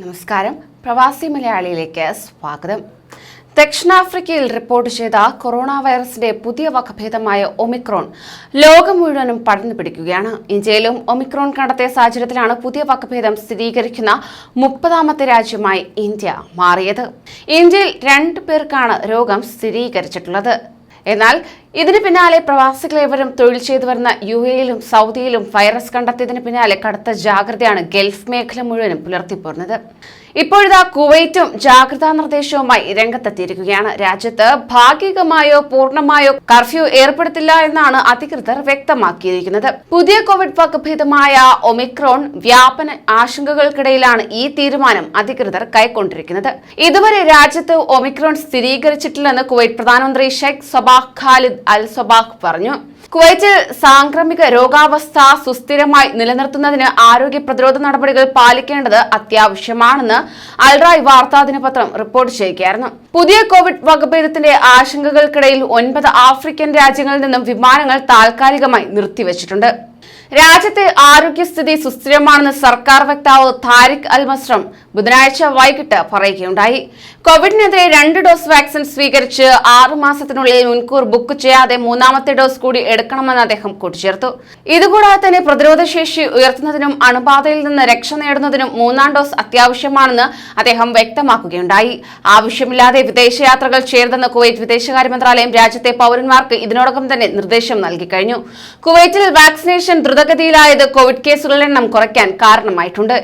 നമസ്കാരം. പ്രവാസി മലയാളിയിലേക്ക് സ്വാഗതം. ദക്ഷിണാഫ്രിക്കയിൽ റിപ്പോർട്ട് ചെയ്ത കൊറോണ വൈറസിന്റെ പുതിയ വകഭേദമായ ഒമിക്രോൺ ലോകം മുഴുവനും പടർന്നു പിടിക്കുകയാണ്. ഇന്ത്യയിലും ഒമിക്രോൺ കണ്ടെത്തിയ സാഹചര്യത്തിലാണ് പുതിയ വകഭേദം സ്ഥിരീകരിക്കുന്ന മുപ്പതാമത്തെ രാജ്യമായി ഇന്ത്യ മാറിയത്. ഇന്ത്യയിൽ രണ്ടു പേർക്കാണ് രോഗം സ്ഥിരീകരിച്ചിട്ടുള്ളത്. എന്നാൽ ഇതിന് പിന്നാലെ പ്രവാസികളേവരും തൊഴിൽ ചെയ്തു വരുന്ന യു എയിലും സൗദിയിലും വൈറസ് കണ്ടെത്തിയതിന് പിന്നാലെ കടുത്ത ജാഗ്രതയാണ് ഗൾഫ് മേഖല മുഴുവനും പുലർത്തിപ്പോരുന്നത്. ഇപ്പോഴിതാ കുവൈറ്റും ജാഗ്രതാ നിർദ്ദേശവുമായി രംഗത്തെത്തിയിരിക്കുകയാണ്. രാജ്യത്ത് ഭാഗികമായോ പൂർണമായോ കർഫ്യൂ ഏർപ്പെടുത്തില്ല എന്നാണ് അധികൃതർ വ്യക്തമാക്കിയിരിക്കുന്നത്. പുതിയ കോവിഡ് വകഭേദമായ ഒമിക്രോൺ വ്യാപന ആശങ്കകൾക്കിടയിലാണ് ഈ തീരുമാനം അധികൃതർ കൈക്കൊണ്ടിരിക്കുന്നത്. ഇതുവരെ രാജ്യത്ത് ഒമിക്രോൺ സ്ഥിരീകരിച്ചിട്ടില്ലെന്ന് കുവൈറ്റ് പ്രധാനമന്ത്രി ഷെയ്ഖ് സബാഖ് ഖാലിദ് അൽ സബാഖ് പറഞ്ഞു. കുവൈറ്റിൽ സാംക്രമിക രോഗാവസ്ഥ സുസ്ഥിരമായി നിലനിർത്തുന്നതിന് ആരോഗ്യ പ്രതിരോധ നടപടികൾ പാലിക്കേണ്ടത് അത്യാവശ്യമാണെന്ന് അൽറായ് വാർത്താ ദിനപത്രം റിപ്പോർട്ട് ചെയ്യുകയായിരുന്നു. പുതിയ കോവിഡ് വകഭേദത്തിന്റെ ആശങ്കകൾക്കിടയിൽ ഒൻപത് ആഫ്രിക്കൻ രാജ്യങ്ങളിൽ നിന്നും വിമാനങ്ങൾ താൽക്കാലികമായി നിർത്തിവച്ചിട്ടുണ്ട്. രാജ്യത്തെ ആരോഗ്യസ്ഥിതി സുസ്ഥിരമാണെന്ന് സർക്കാർ വക്താവ് താരിഖ് അൽ മസ്രം ബുധനാഴ്ച വൈകിട്ട് പറയുകയുണ്ടായി. കോവിഡിനെതിരെ രണ്ട് ഡോസ് വാക്സിൻ സ്വീകരിച്ച് ആറു മാസത്തിനുള്ളിൽ മുൻകൂർ ബുക്ക് ചെയ്യാതെ മൂന്നാമത്തെ ഡോസ് കൂടി എടുക്കണമെന്ന് അദ്ദേഹം കൂട്ടിച്ചേർത്തു. ഇതുകൂടാതെ തന്നെ പ്രതിരോധശേഷി ഉയർത്തുന്നതിനും അണുബാധയിൽ നിന്ന് രക്ഷ നേടുന്നതിനും മൂന്നാം ഡോസ് അത്യാവശ്യമാണെന്ന് അദ്ദേഹം വ്യക്തമാക്കുകയുണ്ടായി. ആവശ്യമില്ലാതെ വിദേശയാത്രകൾ ചെയ്യരുതെന്ന് കുവൈറ്റ് വിദേശകാര്യ മന്ത്രാലയം രാജ്യത്തെ പൗരന്മാർക്ക് ഇതിനോടകം തന്നെ നിർദ്ദേശം നൽകി കഴിഞ്ഞു. കുവൈറ്റിൽ വാക്സിനേഷൻ ദ്രുതഗതിയിലായത് കോവിഡ് കേസുകളുടെ എണ്ണം കുറയ്ക്കാൻ കാരണമായിട്ടുണ്ട്.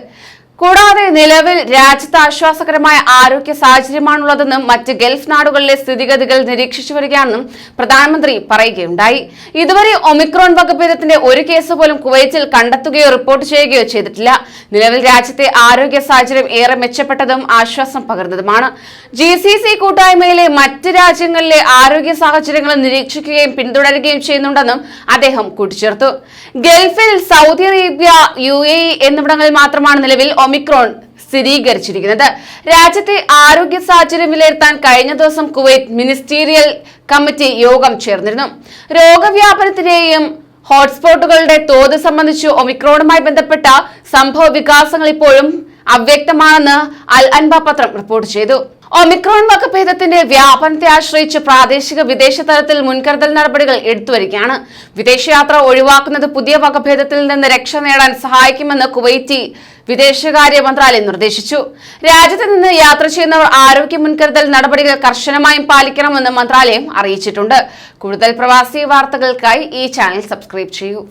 കൂടാതെ നിലവിൽ രാജ്യത്ത് ആശ്വാസകരമായ ആരോഗ്യ സാഹചര്യമാണുള്ളതെന്നും മറ്റ് ഗൾഫ് നാടുകളിലെ സ്ഥിതിഗതികൾ നിരീക്ഷിച്ചു വരികയാണെന്നും പ്രധാനമന്ത്രി പറയുകയുണ്ടായി. ഇതുവരെ ഒമിക്രോൺ വകഭേദത്തിന്റെ ഒരു കേസ് പോലും കുവൈറ്റിൽ കണ്ടെത്തുകയോ റിപ്പോർട്ട് ചെയ്യുകയോ ചെയ്തിട്ടില്ല. നിലവിൽ രാജ്യത്തെ ആരോഗ്യ സാഹചര്യം ഏറെ മെച്ചപ്പെട്ടതും ആശ്വാസം പകർന്നതുമാണ്. ജി കൂട്ടായ്മയിലെ മറ്റ് രാജ്യങ്ങളിലെ ആരോഗ്യ സാഹചര്യങ്ങൾ നിരീക്ഷിക്കുകയും പിന്തുടരുകയും ചെയ്യുന്നുണ്ടെന്നും അദ്ദേഹം കൂട്ടിച്ചേർത്തു. ഗൾഫിൽ സൗദി അറേബ്യ യു എന്നിവിടങ്ങളിൽ മാത്രമാണ് നിലവിൽ ഒമിക്രോൺ സ്ഥിരീകരിച്ചിരിക്കുന്നത്. രാജ്യത്തെ ആരോഗ്യ സാഹചര്യം വിലയിരുത്താൻ കഴിഞ്ഞ ദിവസം കുവൈറ്റ് മിനിസ്റ്റീരിയൽ കമ്മിറ്റി യോഗം ചേർന്നിരുന്നു. രോഗവ്യാപനത്തിന്റെയും ഹോട്ട്സ്പോട്ടുകളുടെ തോത് സംബന്ധിച്ച് ഒമിക്രോണുമായി ബന്ധപ്പെട്ട സംഭവ വികാസങ്ങൾ ഇപ്പോഴും അവ്യക്തമാണെന്ന് അൽ അൻബ പത്രം റിപ്പോർട്ട് ചെയ്തു. ഒമിക്രോൺ വകഭേദത്തിന്റെ വ്യാപനത്തെ ആശ്രയിച്ച് പ്രാദേശിക വിദേശ തലത്തിൽ മുൻകരുതൽ നടപടികൾ എടുത്തുവരികയാണ്. വിദേശയാത്ര ഒഴിവാക്കുന്നത് പുതിയ വകഭേദത്തിൽ നിന്ന് രക്ഷ നേടാൻ സഹായിക്കുമെന്ന് കുവൈറ്റി വിദേശകാര്യ മന്ത്രാലയം നിർദ്ദേശിച്ചു. രാജ്യത്ത് നിന്ന് യാത്ര ചെയ്യുന്നവർ ആരോഗ്യ മുൻകരുതൽ നടപടികൾ കർശനമായും പാലിക്കണമെന്ന് മന്ത്രാലയം അറിയിച്ചിട്ടുണ്ട്. കൂടുതൽ പ്രവാസി വാർത്തകൾക്കായി ഈ ചാനൽ സബ്സ്ക്രൈബ് ചെയ്യൂ.